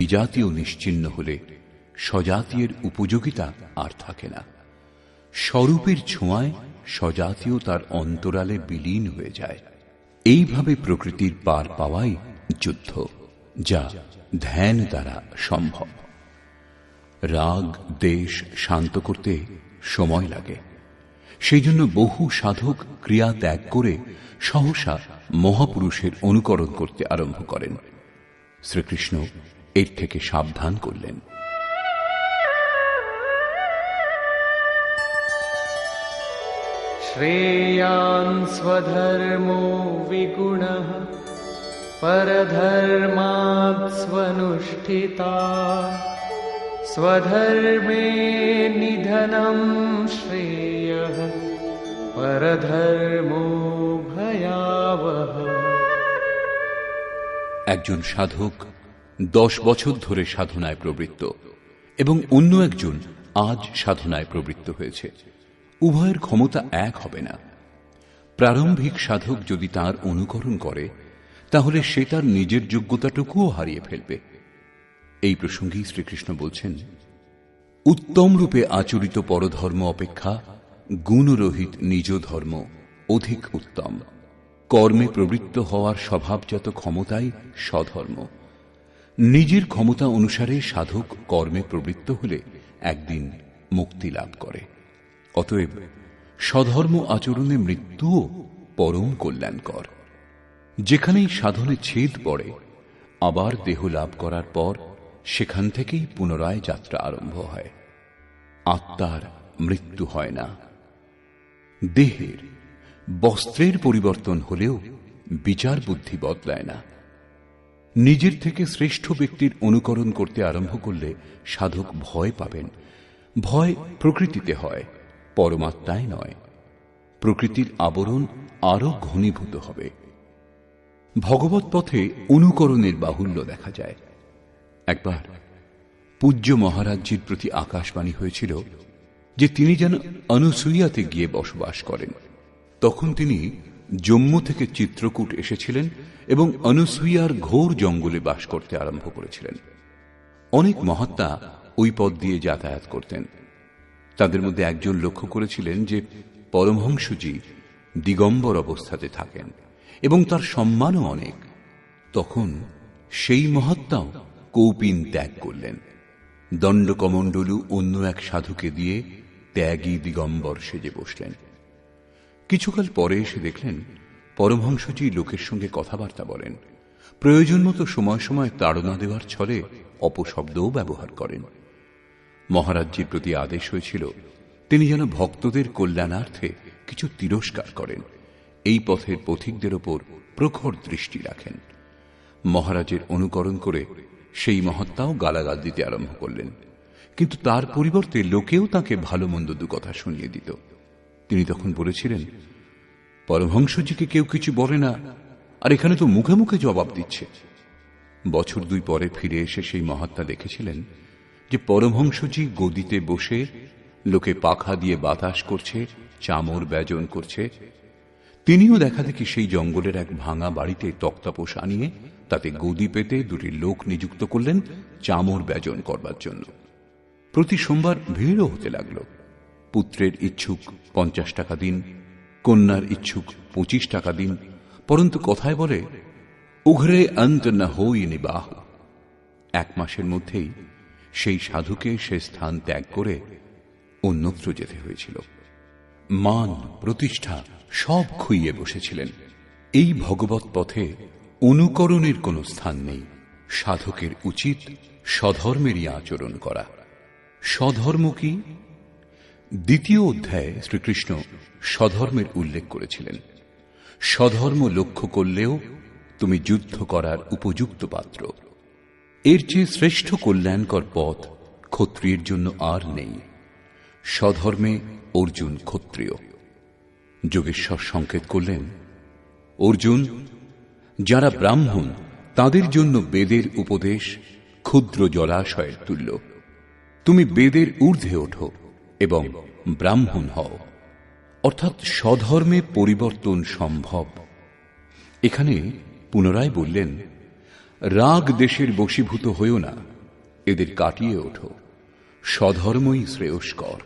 বিজাতীয় নিশ্চিন্ন হলে স্বজাতীয়ের উপযোগিতা আর থাকে না। স্বরূপের ছোঁয়ায় স্বজাতীয় তার অন্তরালে বিলীন হয়ে যায়। এইভাবে প্রকৃতির পার পাওয়াই যুদ্ধ, যা ধ্যান দ্বারা সম্ভব। রাগ, দেশ শান্ত করতে সময় লাগে। সেই জন্য বহু সাধক ক্রিয়া ত্যাগ করে সহসা মহাপুরুষের অনুকরণ করতে আরম্ভ করেন। শ্রীকৃষ্ণ এর থেকে সাবধান করলেন श्रेयान् स्वधर्मो विगुणः परधर्मात् स्वनुष्ठिता स्वधर्मे निधनं श्रेयः परधर्मो भयावह একজন সাধক দশ বছর ধরে সাধনায় প্রবৃত্ত এবং অন্য একজন আজ সাধনায় প্রবৃত্ত হয়েছে। উভয়ের ক্ষমতা এক হবে না। প্রারম্ভিক সাধক যদি তার অনুকরণ করে, তাহলে সে তার নিজের যোগ্যতাটুকুও হারিয়ে ফেলবে। এই প্রসঙ্গেই শ্রীকৃষ্ণ বলছেন, উত্তম রূপে আচরিত পরধর্ম অপেক্ষা গুণরহিত নিজ ধর্ম অধিক উত্তম। কর্মে প্রবৃত্ত হওয়ার স্বভাবজাত ক্ষমতাই স্বধর্ম। নিজের ক্ষমতা অনুসারে সাধক কর্মে প্রবৃত্ত হলে একদিন মুক্তি লাভ করে। অতএব স্বধর্ম আচরণে মৃত্যুও পরম কল্যাণকর। যেখানেই সাধনে ছেদ পড়ে, আবার দেহ লাভ করার পর সেখান থেকেই পুনরায় যাত্রা আরম্ভ হয়। আত্মার মৃত্যু হয় না। দেহের, বস্ত্রের পরিবর্তন হলেও বিচার বুদ্ধি বদলায় না। নিজের থেকে শ্রেষ্ঠ ব্যক্তির অনুকরণ করতে আরম্ভ করলে সাধক ভয় পাবেন। ভয় প্রকৃতিতে হয়, পরমাত্মায় নয়। প্রকৃতির আবরণ আরও ঘনীভূত হবে। ভগবত পথে অনুকরণের বাহুল্য দেখা যায়। একবার পূজ্য মহারাজ্যের প্রতি আকাশবাণী হয়েছিল যে তিনি যেন অনুসুইয়াতে গিয়ে বসবাস করেন। তখন তিনি জম্মু থেকে চিত্রকূট এসেছিলেন এবং অনুসুইয়ার ঘোর জঙ্গলে বাস করতে আরম্ভ করেছিলেন। অনেক মহাত্মা ওই পথ দিয়ে যাতায়াত করতেন। তাদের মধ্যে একজন লক্ষ্য করেছিলেন যে পরমহংসজি দিগম্বর অবস্থাতে থাকেন এবং তার সম্মানও অনেক। তখন সেই মহাত্মাও কৌপিন ত্যাগ করলেন। দণ্ডকমণ্ডলু অন্য এক সাধুকে দিয়ে ত্যাগী দিগম্বর সেজে বসলেন। কিছুকাল পরে এসে দেখলেন পরমহংসজি লোকের সঙ্গে কথাবার্তা বলেন। প্রয়োজন মতো সময় সময় তাড়না দেওয়ার ছলে অপশব্দও ব্যবহার করেন। মহারাজ্যের প্রতি আদেশ হয়েছিল, তিনি যেন ভক্তদের কল্যাণার্থে কিছু তিরস্কার করেন। এই পথের পথিকদের ওপর প্রখর দৃষ্টি রাখেন। মহারাজের অনুকরণ করে সেই মহাত্মাও গালাগাল দিতে আরম্ভ করলেন। কিন্তু তার পরিবর্তে লোকেও তাকে ভালো মন্দ দু কথা শুনিয়ে দিত। তিনি তখন বলেছিলেন, পরমহংসজিকে কেউ কিছু বলে না, আর এখানে তো মুখে মুখে জবাব দিচ্ছে। বছর দুই পরে ফিরে এসে সেই মহাত্মা দেখেছিলেন যে পরমহংসজি গদিতে বসে লোকে পাখা দিয়ে বাতাস করছে, চামর ব্যজন করছে। তিনিও দেখা দেখি সেই জঙ্গলের এক ভাঙা বাড়িতে তক্তাপোষ আনিয়ে তাতে গদি পেতে দুটি লোক নিযুক্ত করলেন চামর ব্যজন করবার জন্য। প্রতি সোমবার ভিড়ও হতে লাগল। পুত্রের ইচ্ছুক পঞ্চাশ টাকা দিন, কন্যার ইচ্ছুক পঁচিশ টাকা দিন। পরন্তু কথায় বলে, উঘরে অন্ত না হই নিবাহ। এক মাসের মধ্যেই সেই সাধুকে সে স্থান ত্যাগ করে অন্যত্র যেতে হয়েছিল। মান, প্রতিষ্ঠা সব খুইয়ে বসেছিলেন। এই ভগবত পথে অনুকরণের কোনো স্থান নেই। সাধকের উচিত স্বধর্মেরই আচরণ করা। স্বধর্ম কি? দ্বিতীয় অধ্যায়ে শ্রীকৃষ্ণ স্বধর্মের উল্লেখ করেছিলেন। স্বধর্ম লক্ষ্য করলেও তুমি যুদ্ধ করার উপযুক্ত পাত্র। এর চেয়ে শ্রেষ্ঠ কল্যাণকর পথ ক্ষত্রিয়ের জন্য আর নেই। স্বধর্মে অর্জুন ক্ষত্রিয়। যোগেশ্বর সংকেত করলেন, অর্জুন, যারা ব্রাহ্মণ, তাদের জন্য বেদের উপদেশ ক্ষুদ্র জলাশয়ের তুল্য। তুমি বেদের ঊর্ধ্বে ওঠো। এবং ব্রাহ্মণ হও। অর্থাৎ স্বধর্মে পরিবর্তন সম্ভব। এখানে পুনরায় বললেন, রাগ দেশের বশীভূত হয়েও না, এদের কাটিয়ে ওঠো, স্বধর্মই শ্রেয়স্কর।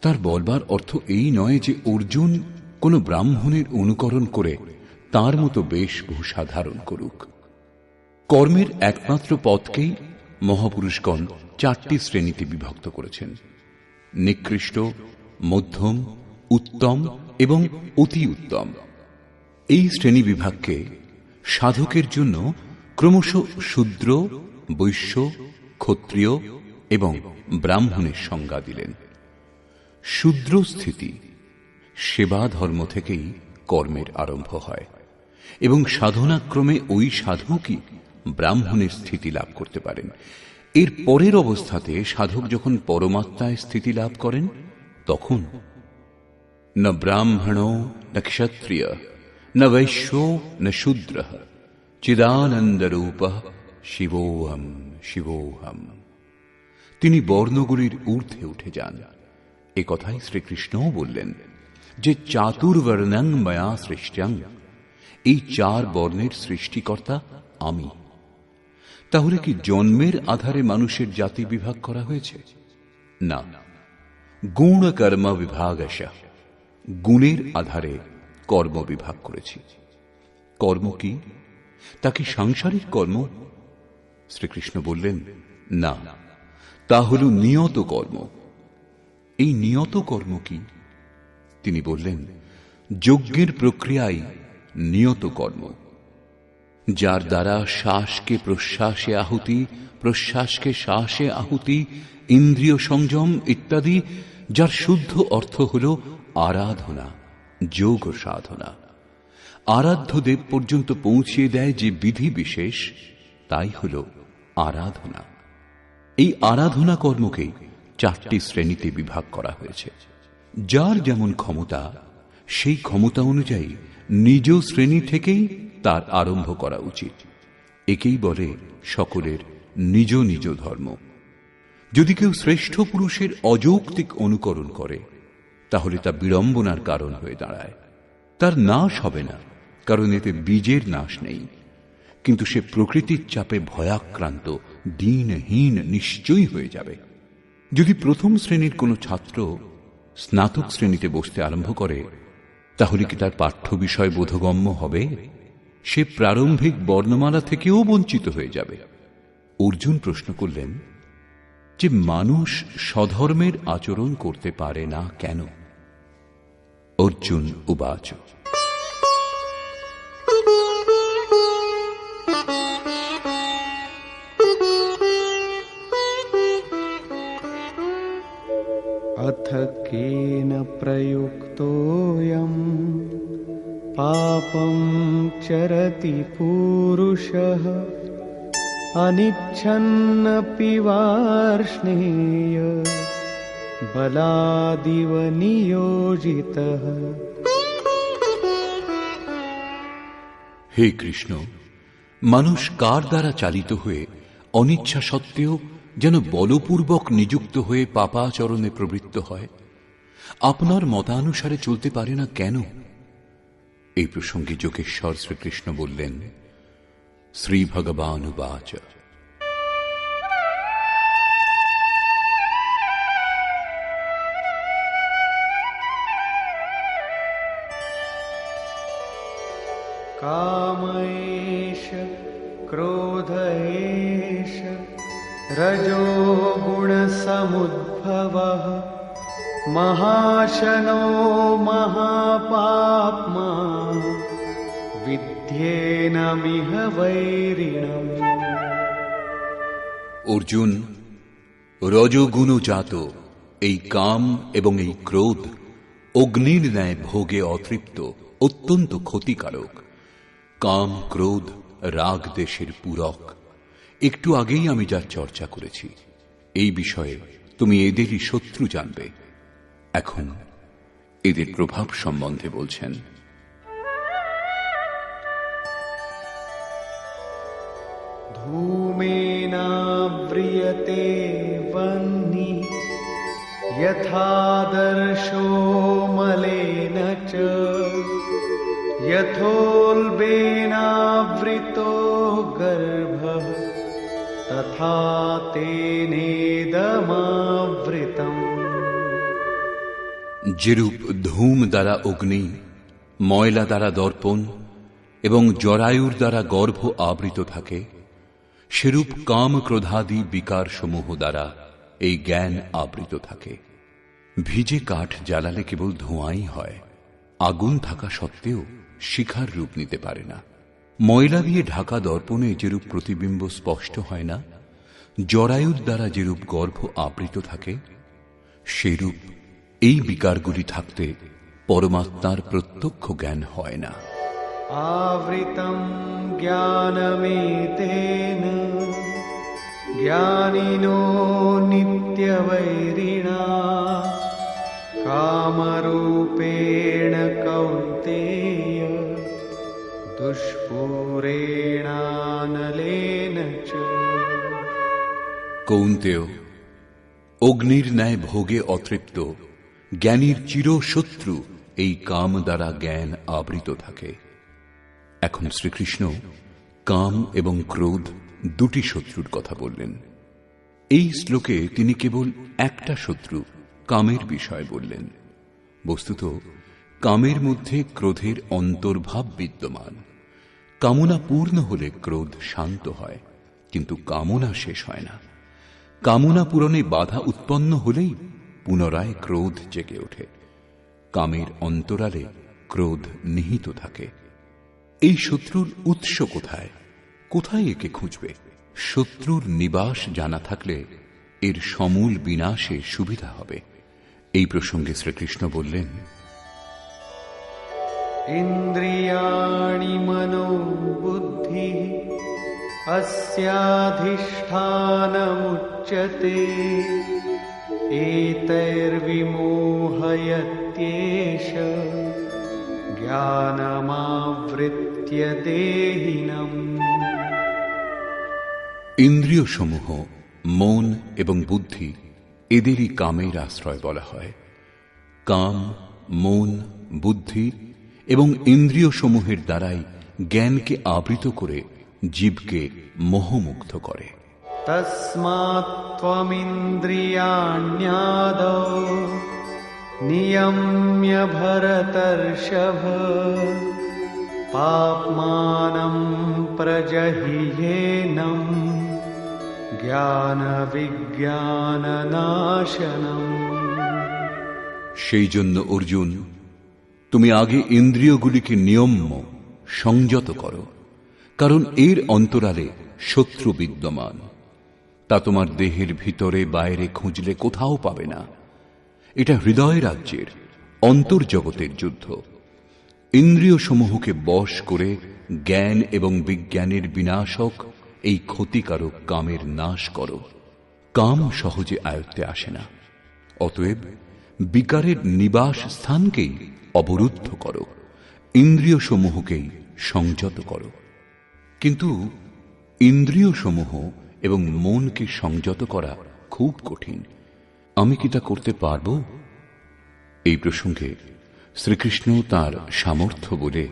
তার বলবার অর্থ এই নয় যে অর্জুন কোনো ব্রাহ্মণের অনুকরণ করে তার মতো বেশভূষা ধারণ করুক। কর্মের একমাত্র পথকেই মহাপুরুষগণ চারটি শ্রেণীতে বিভক্ত করেছেন। নিকৃষ্ট, মধ্যম, উত্তম এবং অতি উত্তম। এই শ্রেণি বিভাগকে সাধকের জন্য ক্রমশ শূদ্র, বৈশ্য, ক্ষত্রিয় এবং ব্রাহ্মণের সংজ্ঞা দিলেন। শূদ্র স্থিতি সেবা ধর্ম থেকেই কর্মের আরম্ভ হয় এবং সাধনাক্রমে ওই সাধকই ব্রাহ্মণের স্থিতি লাভ করতে পারেন। এর পরের অবস্থাতে সাধক যখন পরমাত্মায় স্থিতি লাভ করেন, তখন না ব্রাহ্মণ, ন ক্ষত্রিয়, ন বৈশ্য, ন শূদ্র, চিদানন্দরূপ শিবোহম শিবোহম। তিনি বর্ণগুলির ঊর্ধ্বে উঠে যান। এ কথাই শ্রীকৃষ্ণও বললেন যে চাতুর্বর্ণং ময়া সৃষ্ট্যাং। এই চার বর্ণের সৃষ্টিকর্তা আমি। তাহলে কি জন্মের আধারে মানুষের জাতি বিভাগ করা হয়েছে? না। গুণ কর্ম বিভাগশ গুণের আধারে কর্ম বিভাগ করেছি। কর্ম কি? তা কি সাংসারিক কর্ম? শ্রীকৃষ্ণ বললেন, না। তা হল নিয়ত কর্ম। এই নিয়ত কর্ম কি? তিনি বললেন, যজ্ঞের প্রক্রিয়াই নিয়ত কর্ম। যার দ্বারা শ্বাসকে প্রশ্বাসে আহুতি, প্রশ্বাসকে শ্বাসে আহুতি, ইন্দ্রিয় সংযম ইত্যাদি, যার শুদ্ধ অর্থ হল আরাধনা, যোগ সাধনা। আরাধ্য দেব পর্যন্ত পৌঁছিয়ে দেয় যে বিধি বিশেষ, তাই হল আরাধনা। এই আরাধনা কর্মকেই চারটি শ্রেণীতে বিভাগ করা হয়েছে। যার যেমন ক্ষমতা, সেই ক্ষমতা অনুযায়ী নিজ শ্রেণি থেকেই তার আরম্ভ করা উচিত। একেই বলে সকলের নিজ নিজ ধর্ম। যদি কেউ শ্রেষ্ঠ পুরুষের অযৌক্তিক অনুকরণ করে, তাহলে তা বিড়ম্বনার কারণ হয়ে দাঁড়ায়। তার নাশ হবে না, কারণ এতে বীজের নাশ নেই। কিন্তু সে প্রকৃতির চাপে ভয়াক্রান্ত, দিনহীন নিশ্চয়ই হয়ে যাবে। যদি প্রথম শ্রেণির কোনো ছাত্র স্নাতক শ্রেণীতে বসতে আরম্ভ করে তাহলে কি তার পাঠ্য বিষয় বোধগম্য হবে? সে প্রারম্ভিক বর্ণমালা থেকেও বঞ্চিত হয়ে যাবে। অর্জুন প্রশ্ন করলেন, যে মানুষ স্বধর্মের আচরণ করতে পারে না কেন? অর্জুন উবাচ अथ केन प्रयुक्तोऽयम् पापं चरति पूरुषः अनिच्छन्नपि वार्ष्णेय बलादिव नियोजितः হে কৃষ্ণ মানুষ কার দ্বারা চালিত হয়ে অনিচ্ছা সত্ত্বেও যেন বলপূর্বক নিযুক্ত হয়ে পাপাচরণে প্রবৃত্ত হয় আপনার মতানুসারে চলতে পারে না কেন এই প্রসঙ্গে যোগেশ্বর শ্রীকৃষ্ণ বললেন শ্রী ভগবান উবাচ काम एष क्रोध एष रजो गुणसमुद्भवः महाशनो महापाप्मा विद्येनमिह वैरिणम् অর্জুন রজগুণ জাত এই কাম এবং এই ক্রোধ অগ্নির ন্যায় ভোগে অতৃপ্ত অত্যন্ত ক্ষতিকারক কাম ক্রোধ রাগ দেশের পূরক একটু আগেই আমি যার চর্চা করেছি এই বিষয়ে তুমি এদেরই শত্রু জানবে এখন এদের প্রভাব সম্বন্ধে বলছেন धूमेनाव्रियते वह्निः यथादर्शो मलेन च यथोल्बेनावृतो तथा तेनेदमावृतम् যেরূপ ধূম দ্বারা অগ্নি, ময়লা দ্বারা দর্পণ এবং জরায়ুর দ্বারা গর্ভ আবৃত থাকে, সেরূপ কাম ক্রোধাদি বিকার সমূহ দ্বারা এই জ্ঞান আবৃত থাকে। ভিজে কাঠ জ্বালালে কেবল ধোঁয়াই হয়, আগুন থাকা সত্ত্বেও শিখার রূপ নিতে পারে না। ময়লা দিয়ে ঢাকা দর্পণে যেরূপ প্রতিবিম্ব স্পষ্ট হয় না, জরায়ুর দ্বারা যেরূপ গর্ভ আবৃত থাকে, সেরূপ এই বিকারগুলি থাকতে পরমাত্মার প্রত্যক্ষ জ্ঞান হয় না आवृतं ज्ञानमेतेन ज्ञानिनो नित्यवैरिणा कामरूपेण कौन्तेय दुष्पूरेणानलेन च কৌন্তেয় অগ্নির ন্যায় ভোগে অতৃপ্ত জ্ঞানীর চির শত্রু এই কাম দ্বারা জ্ঞান আবৃত থাকে। এখন শ্রীকৃষ্ণ কাম এবং ক্রোধ দুটি শত্রুর কথা বললেন। এই শ্লোকে তিনি কেবল একটা শত্রু, কামের বিষয় বললেন। বস্তুত, কামের মধ্যে ক্রোধের অন্তর্ভাব বিদ্যমান। কামনা পূর্ণ হলে ক্রোধ শান্ত হয়, কিন্তু কামনা শেষ হয় না। কামনা পূরণে বাধা উৎপন্ন হলেই পুনরায় ক্রোধ জেগে ওঠে। কামের অন্তরালে ক্রোধ নিহিত থাকে। এই শত্রুর উৎস কোথায়? কোথায় একে খুঁজবে? শত্রুর নিবাস জানা থাকলে এর সমূল বিনাশে সুবিধা হবে। এই প্রসঙ্গে শ্রীকৃষ্ণ বললেন, ইন্দ্রিয়াণি মনো বুদ্ধি অস্যাধিষ্ঠানমুচ্যতে एतैर्विमोहयत्येष ज्ञानमावृत्य देहिनम् ইন্দ্রিয় সমূহ মন এবং বুদ্ধি এদেরই কামের আশ্রয় বলা হয় কাম মন বুদ্ধি এবং ইন্দ্রিয় সমূহের দ্বারাই জ্ঞানকে আবৃত করে জীবকে মোহমুগ্ধ করে तस्मात् त्वमिन्द्रियाण्यादौ नियम्य भरतर्षभ पाप्मानं प्रजहियेनम् ज्ञानविज्ञाननाशनम् সেই জন্য অর্জুন তুমি আগে ইন্দ্রিয়গুলিকে নিয়ম্য সংযত করো কারণ এর অন্তরালে শত্রু বিদ্যমান তা তোমার দেহের ভিতরে, বাইরে খুঁজলে কোথাও পাবে না। এটা হৃদয় রাজ্যের, অন্তর্জগতের যুদ্ধ। ইন্দ্রিয় সমূহকে বশ করে জ্ঞান এবং বিজ্ঞানের বিনাশক এই ক্ষতিকারক কামের নাশ করো। কাম সহজে আয়ত্তে আসে না। অতএব বিকারের নিবাস স্থানকেই অবরুদ্ধ করো। ইন্দ্রিয় সমূহকেই সংযত করো। কিন্তু ইন্দ্রিয় সমূহ এবং মনকে সংযত করা খুব কঠিন। আমি কি তা করতে পারব? এই প্রসঙ্গে শ্রীকৃষ্ণ তার সামর্থ্য বলে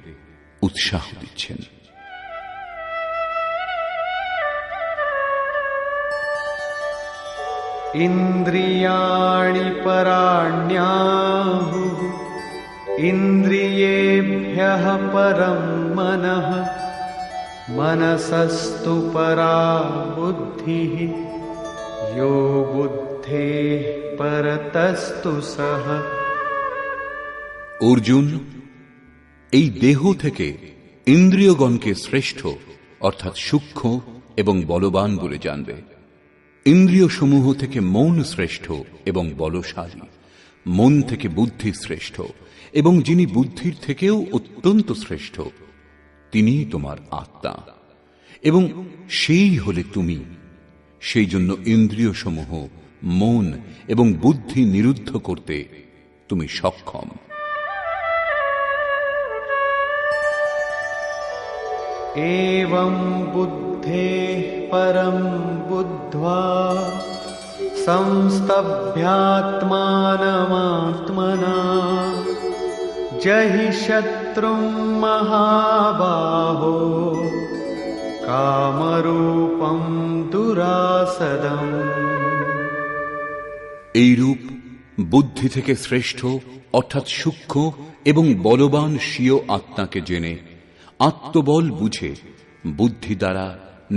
উৎসাহ দিচ্ছেন। ইন্দ্রিয়াণি পরাণ্যাহু, ইন্দ্রিয়েভ্য পরম মনঃ। मनसस्तु परा बुद्धिः यो बुद्धेः परतस्तु सः অর্জুন এই দেহ থেকে ইন্দ্রিয়গণকে শ্রেষ্ঠ অর্থাৎ সূক্ষ্ম এবং বলবান বলে জানবে ইন্দ্রিয় সমূহ থেকে মন শ্রেষ্ঠ এবং বলশালী মন থেকে বুদ্ধি শ্রেষ্ঠ এবং যিনি বুদ্ধির থেকেও অত্যন্ত শ্রেষ্ঠ তিনিই তোমার আত্মা এবং সেই হলে তুমি সেই জন্য ইন্দ্রিয় সমূহ মন এবং বুদ্ধি নিরুদ্ধ করতে তুমি সক্ষম एवं बुद्धेः परं बुद्ध्वा संस्तभ्यात्मानमात्मना जहि शत्रुं महाबाहो कामरूपं दुरासदम् এই রূপ বুদ্ধি থেকে শ্রেষ্ঠ অর্থাৎ সূক্ষ্ম এবং বলবান স্বীয় আত্মাকে জেনে আত্মবল বুঝে বুদ্ধি দ্বারা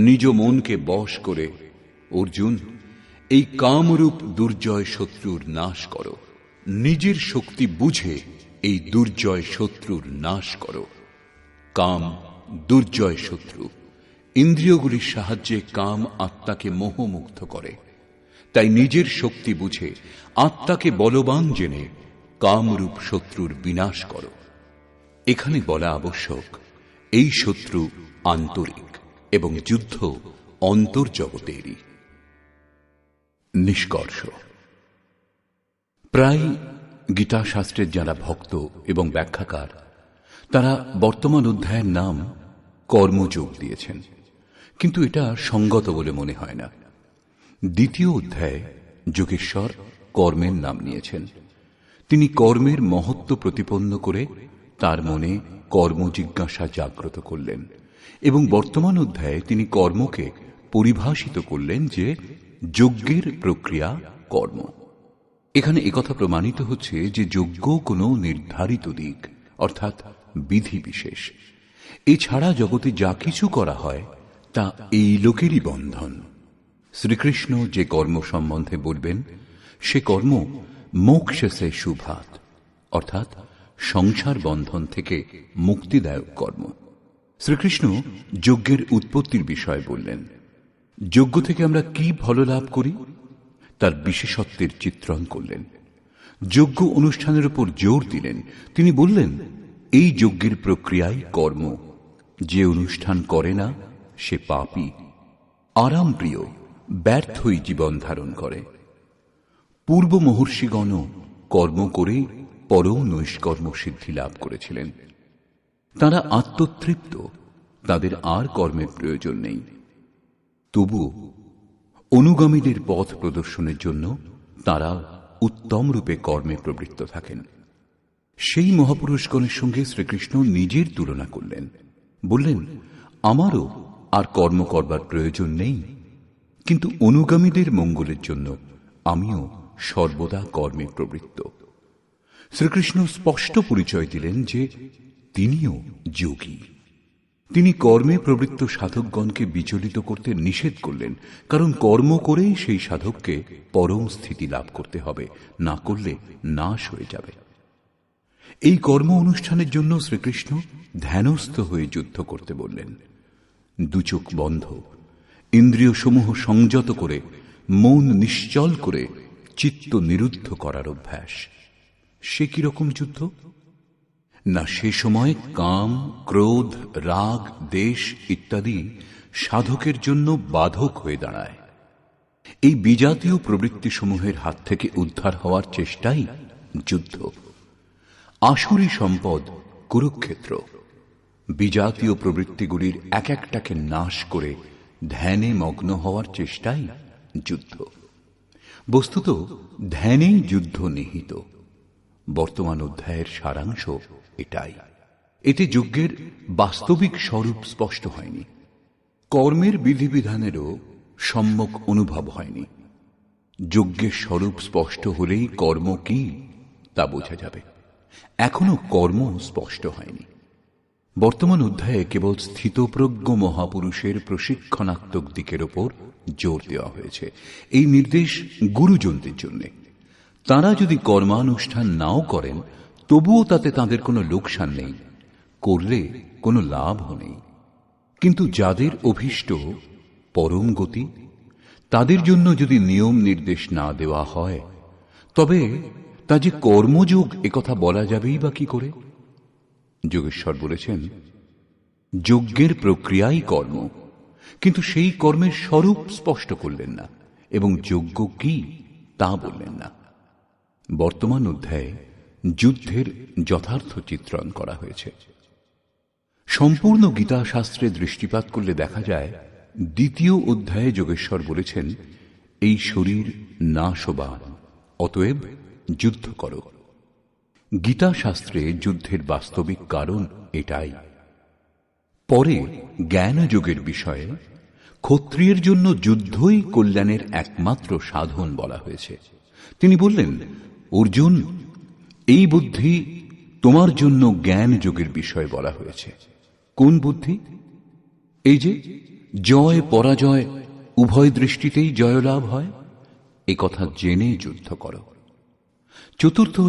নিজ মনকে বশ করে অর্জুন এই কামরূপ দুর্জয় শত্রুর নাশ করো নিজের শক্তি বুঝে এই দুর্জয় শত্রুর নাশ করো। কাম দুর্জয় শত্রু। ইন্দ্রিয়গুলির সাহায্যে কাম আত্মাকে মোহমুগ্ধ করে। তাই নিজের শক্তি বুঝে আত্মাকে বলবান জেনে কামরূপ শত্রুর বিনাশ করো। এখানে বলা আবশ্যক, এই শত্রু আন্তরিক এবং যুদ্ধ অন্তর্জগতেরই। নিষ্কর্ষ। প্রায় গীতাশাস্ত্রের যারা ভক্ত এবং ব্যাখ্যাকার, তারা বর্তমান অধ্যায়ের নাম কর্মযোগ দিয়েছেন। কিন্তু এটা সঙ্গত বলে মনে হয় না। দ্বিতীয় অধ্যায়ে যোগেশ্বর কর্মের নাম নিয়েছেন। তিনি কর্মের মহত্ব প্রতিপন্ন করে তার মনে কর্ম জিজ্ঞাসা জাগ্রত করলেন এবং বর্তমান অধ্যায়ে তিনি কর্মকে পরিভাষিত করলেন যে, যজ্ঞের প্রক্রিয়া কর্ম। এখানে একথা প্রমাণিত হচ্ছে যে যজ্ঞ কোনো নির্ধারিত দিক, অর্থাৎ বিধি বিশেষ। এছাড়া জগতে যা কিছু করা হয়, তা এই লোকেরই বন্ধন। শ্রীকৃষ্ণ যে কর্ম সম্বন্ধে বলবেন, সে কর্ম মোক্ষসে সুভাত, অর্থাৎ সংসার বন্ধন থেকে মুক্তিদায়ক কর্ম। শ্রীকৃষ্ণ যজ্ঞের উৎপত্তির বিষয়ে বললেন, যজ্ঞ থেকে আমরা কি ফল লাভ করি? তার বিশেষত্বের চিত্রণ করলেন। যজ্ঞ অনুষ্ঠানের উপর জোর দিলেন। তিনি বললেন, এই যজ্ঞের প্রক্রিয়াই কর্ম। যে অনুষ্ঠান করে না, সে পাপি। আরাম প্রিয় ব্যর্থই জীবন ধারণ করে। পূর্ব মহর্ষিগণ কর্ম করে পরম নৈষ্কর্ম সিদ্ধি লাভ করেছিলেন। তারা আত্মতৃপ্ত। তাদের আর কর্মের প্রয়োজন নেই। তবু অনুগামীদের পথ প্রদর্শনের জন্য তারা উত্তম রূপে কর্মে প্রবৃত্ত থাকেন। সেই মহাপুরুষগণের সঙ্গে শ্রীকৃষ্ণ নিজের তুলনা করলেন। বললেন, আমারও আর কর্ম করবার প্রয়োজন নেই। কিন্তু অনুগামীদের মঙ্গলের জন্য আমিও সর্বদা কর্মে প্রবৃত্ত। শ্রীকৃষ্ণ স্পষ্ট পরিচয় দিলেন যে তিনিও যোগী। তিনি কর্মে প্রবৃত্ত সাধকগণকে বিচলিত করতে নিষেধ করলেন, কারণ কর্ম করেই সেই সাধককে পরম স্থিতি লাভ করতে হবে, না করলে নাশ হয়ে যাবে। এই কর্ম অনুষ্ঠানের জন্য শ্রীকৃষ্ণ ধ্যানস্থ হয়ে যুদ্ধ করতে বললেন। দুচোখ বন্ধ। ইন্দ্রিয় সমূহ সংযত করে, মন নিশ্চল করে, চিত্ত নিরুদ্ধ করার অভ্যাস। সে কীরকম যুদ্ধ? না সে সময় কাম, ক্রোধ, রাগ, দেশ ইত্যাদি সাধকের জন্য বাধক হয়ে দাঁড়ায়। এই বিজাতীয় প্রবৃত্তিসমূহের হাত থেকে উদ্ধার হওয়ার চেষ্টাই যুদ্ধ। আসুরি সম্পদ, কুরুক্ষেত্র। বিজাতীয় প্রবৃত্তিগুলির এক একটাকে নাশ করে ধ্যানে মগ্ন হওয়ার চেষ্টাই যুদ্ধ। বস্তুত ধ্যানেই যুদ্ধ নিহিত। বর্তমান অধ্যায়ের সারাংশ এটাই। এতে যজ্ঞের বাস্তবিক স্বরূপ স্পষ্ট হয়নি। কর্মের বিধিবিধানেরও সম্যক অনুভব হয়নি। যজ্ঞের স্বরূপ স্পষ্ট হলেই কর্ম কি, তা বোঝা যাবে। এখনও কর্ম স্পষ্ট হয়নি। বর্তমান অধ্যায়ে কেবল স্থিতপ্রজ্ঞ মহাপুরুষের প্রশিক্ষণাত্মক দিকের ওপর জোর দেওয়া হয়েছে। এই নির্দেশ গুরুজনদের জন্য। তারা যদি কর্মানুষ্ঠান নাও করেন, তবুও তাতে তাদের কোনো লোকসান নেই, করলে কোনো লাভও নেই। কিন্তু যাদের অভীষ্ট পরম গতি, তাদের জন্য যদি নিয়ম নির্দেশ না দেওয়া হয়, তবে তা যে কর্মযোগ একথা বলা যাবেই বা কি করে? যোগেশ্বর বলেছেন, যজ্ঞের প্রক্রিয়াই কর্ম, কিন্তু সেই কর্মের স্বরূপ স্পষ্ট করলেন না, এবং যজ্ঞ কি তা বললেন না। বর্তমান অধ্যায়ে যুদ্ধের যথার্থ চিত্রণ করা হয়েছে। সম্পূর্ণ গীতা শাস্ত্রে দৃষ্টিপাত করলে দেখা যায়, দ্বিতীয় অধ্যায়ে যোগেশ্বর বলেছেন, এই শরীর নাশবান, অতএব যুদ্ধ করো। গীতা শাস্ত্রে যুদ্ধের বাস্তবিক কারণ এটাই। পরে জ্ঞানযোগের বিষয়ে ক্ষত্রিয়ের জন্য যুদ্ধই কল্যাণের একমাত্র সাধন বলা হয়েছে। তিনি বললেন অর্জুন, এই বুদ্ধি তোমার জন্য জ্ঞান যোগের বিষয় বলা হয়েছে। কোন বুদ্ধি? এই যে, জয় পরাজয় উভয় দৃষ্টিতেই জয়লাভ হয়, এ কথা জেনে যুদ্ধ করো। চতুর্থ